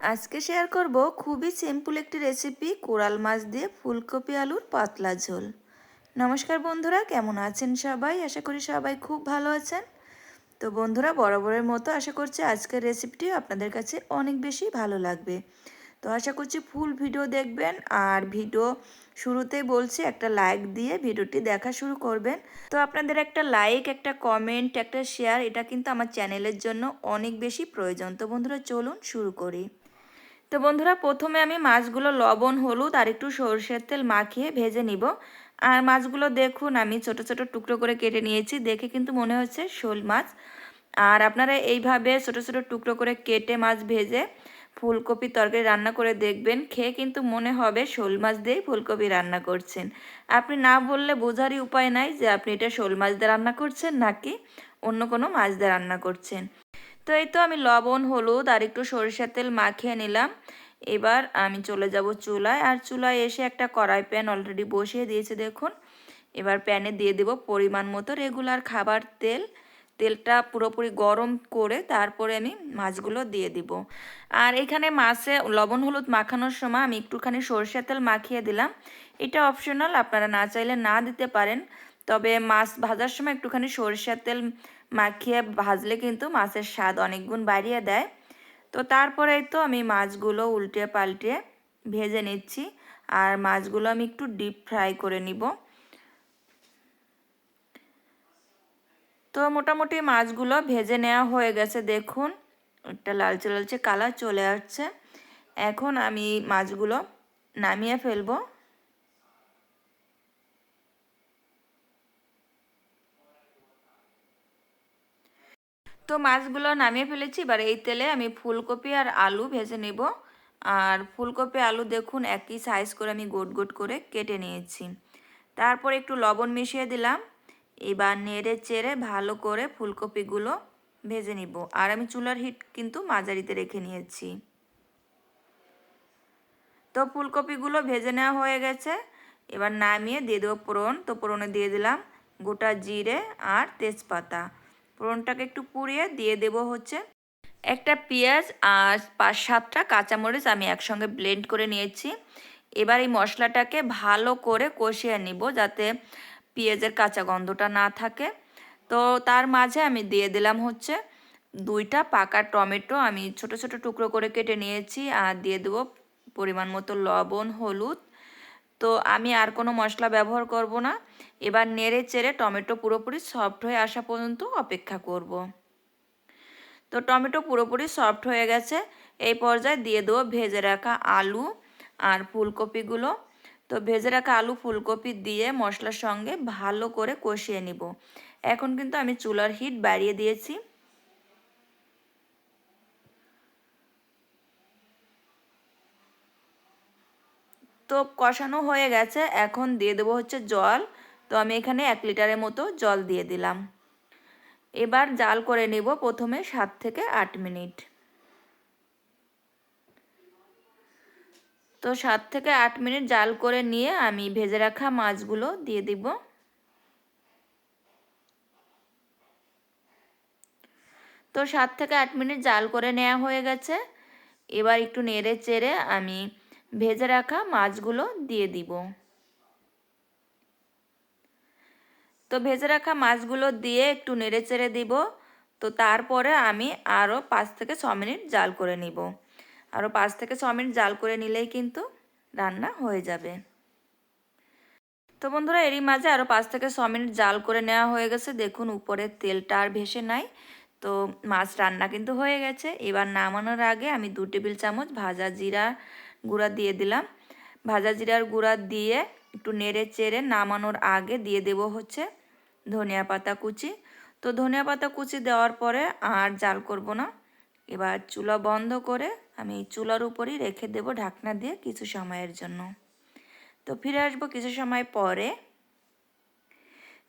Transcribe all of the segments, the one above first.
আজকে শেয়ার করব খুবই সিম্পল একটি রেসিপি কোরাল মাছ দিয়ে ফুলকপি আলুর পাতলা ঝোল। নমস্কার বন্ধুরা, কেমন আছেন সবাই? আশা করি সবাই খুব ভালো আছেন। তো বন্ধুরা, বরাবরের মতো আশা করছি আজকের রেসিপিটি আপনাদের কাছে অনেক বেশি ভালো লাগবে। তো আশা করছি ফুল ভিডিও দেখবেন। আর ভিডিও শুরুতেই বলছি, একটা লাইক দিয়ে ভিডিওটি দেখা শুরু করবেন। তো আপনাদের একটা লাইক একটা কমেন্ট একটা শেয়ার এটা কিন্তু আমার চ্যানেলের জন্য অনেক বেশি প্রয়োজন। তো বন্ধুরা, চলুন শুরু করি। তো বন্ধুরা, প্রথমে আমি মাছগুলো লবণ, হলুদ আর একটু সরষের তেল মাখিয়ে ভেজে নিব। আর মাছগুলো দেখুন, আমি ছোট ছোট টুকরো করে কেটে নিয়েছি। দেখে কিন্তু মনে হচ্ছে শোল মাছ। আর আপনারা এইভাবে ছোট ছোট টুকরো করে কেটে মাছ ভেজে ফুলকপি তরকারি রান্না করে দেখবেন। খেয়ে কিন্তু মনে হবে শোল মাছ দিয়েই ফুলকপি রান্না করছেন। আপনি না বললে বোঝারই উপায় নাই যে আপনি এটা শোল মাছ দিয়ে রান্না করছেন নাকি অন্য কোনো মাছ দিয়ে রান্না করছেন। তো এই তো আমি লবণ, হলুদ আর একটু সরিষার তেল মাখিয়ে নিলাম। এবার আমি চলে যাব চুলায় আর চুলায় এসে একটা কড়াই প্যান অলরেডি বসিয়ে দিয়েছে, দেখুন। এবার প্যানে দিয়ে দেব পরিমাণ মতো রেগুলার খাবার তেল। তেলটা পুরোপুরি গরম করে তারপরে আমি মাছগুলো দিয়ে দিব। আর এখানে মাছে লবণ, হলুদ মাখানোর সময় আমি একটুখানি সরষের তেল মাখিয়ে দিলাম। এটা অপশনাল আপনারা না চাইলে না দিতে পারেন। তবে মাছ ভাজার সময় একটুখানি সরষের তেল মাখিয়ে ভাজলে কিন্তু মাছের স্বাদ অনেক গুণ বাড়িয়ে দেয়। তো তারপরেই তো আমি মাছগুলো উল্টে পাল্টে ভেজে নিচ্ছি আর মাছগুলো আমি একটু ডিপ ফ্রাই করে নিব। তো মোটামুটি মাছগুলো ভেজে নেওয়া হয়ে গেছে, দেখুন। একটা লালচে লালচে কালার চলে আসছে। এখন আমি মাছগুলো নামিয়ে ফেলব। তো মাছগুলো নামিয়ে ফেলেছি। এবার এই তেলে আমি ফুলকপি আর আলু ভেজে নেব। আর ফুলকপি, আলু দেখুন একই সাইজ করে আমি গোট গোট করে কেটে নিয়েছি। তারপর একটু লবণ মিশিয়ে দিলাম। এবার নেড়ে চেড়ে ভালো করে ফুলকপিগুলো ভেজে নিব। আর আমি চুলার হিট কিন্তু মাঝারিতে রেখে নিয়েছি। তো ফুলকপিগুলো ভেজে নেওয়া হয়ে গেছে। এবার নামিয়ে দিয়ে দেবো পোড়ন তো পোড়নে দিয়ে দিলাম গোটা জিরে আর তেজপাতা। ফোড়নটাকে একটু পুড়িয়ে দিয়ে দেব হচ্ছে একটা পেঁয়াজ আর পাঁচ সাতটা কাঁচামরিচ আমি একসঙ্গে ব্লেন্ড করে নিয়েছি। এবার এই মশলাটাকে ভালো করে কষিয়ে নিব যাতে পেঁয়াজের কাঁচা গন্ধটা না থাকে। তো তার মাঝে আমি দিয়ে দিলাম হচ্ছে দুইটা পাকা টমেটো। আমি ছোট ছোট টুকরো করে কেটে নিয়েছি আর দিয়ে দেবো পরিমাণ মতো লবণ, হলুদ তো আমি আর কোনো মশলা ব্যবহার করব না। এবার নেড়ে চেড়ে টমেটো পুরোপুরি সফট হয়ে আসা পর্যন্ত অপেক্ষা করব। তো টমেটো পুরোপুরি সফট হয়ে গেছে। এই পর্যায়ে দিয়ে দেবো ভেজে রাখা আলু আর ফুলকপিগুলো। তো ভেজে রাখা আলু, ফুলকপি দিয়ে মশলার সঙ্গে ভালো করে কষিয়ে নিব। এখন কিন্তু আমি চুলার হিট বাড়িয়ে দিয়েছি। তো কষানো হয়ে গেছে, এখন দিয়ে দেবো হচ্ছে জল। তো আমি এখানে এক লিটারের মতো জল দিয়ে দিলাম। এবার জাল করে নেব প্রথমে সাত থেকে আট মিনিট। তো সাত থেকে আট মিনিট জাল করে নিয়ে আমি ভেজে রাখা মাছগুলো দিয়ে দিব। তো সাত থেকে আট মিনিট জাল করে নেওয়া হয়ে গেছে। এবার একটু নেড়ে চেড়ে আমি ভেজে রাখা মাছগুলো দিয়ে দিব। তো ভেজে রাখা মাছগুলো দিয়ে একটু নেড়ে চেড়ে দিব। তো তারপরে আমি আরও পাঁচ থেকে ছ মিনিট জাল করে নিব। আরও পাঁচ থেকে ছ মিনিট জাল করে নিলেই কিন্তু রান্না হয়ে যাবে। তো বন্ধুরা, এরই মাঝে আরও পাঁচ থেকে ছ মিনিট জাল করে নেওয়া হয়ে গেছে। দেখুন উপরের তেলটা আর ভেসে নাই। তো মাছ রান্না কিন্তু হয়ে গেছে। এবার নামানোর আগে আমি দু টেবিল চামচ ভাজা জিরা গুঁড়া দিয়ে দিলাম। ভাজা জিরার গুঁড়া দিয়ে একটু নেড়ে চেড়ে নামানোর আগে দিয়ে দেব হচ্ছে ধনিয়া পাতা কুচি। তো ধনিয়া পাতা কুচি দেওয়ার পরে আর জাল করব না। এবার চুলা বন্ধ করে আমি চুলার উপরই রেখে দেব ঢাকনা দিয়ে কিছু সময়ের জন্য। তো ফিরে আসব কিছু সময় পরে।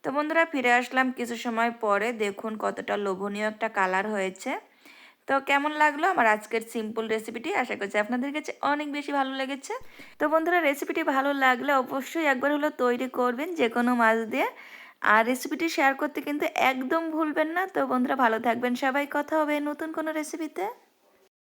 তো বন্ধুরা, ফিরে আসলাম কিছু সময় পরে। দেখুন কতটা লোভনীয় একটা কালার হয়েছে। তো কেমন লাগল আমার আজকের সিম্পল রেসিপিটি আশা করছি আপনাদের কাছে অনেক বেশি ভালো লেগেছে। তো বন্ধুরা রেসিপিটি ভালো লাগলে অবশ্যই একবার হলো তৈরি করবেন যে কোনো মাছ দিয়ে। আর রেসিপিটি শেয়ার করতে কিন্তু একদম ভুলবেন না। তো বন্ধুরা, ভালো থাকবেন সবাই। কথা হবে নতুন কোনো রেসিপিতে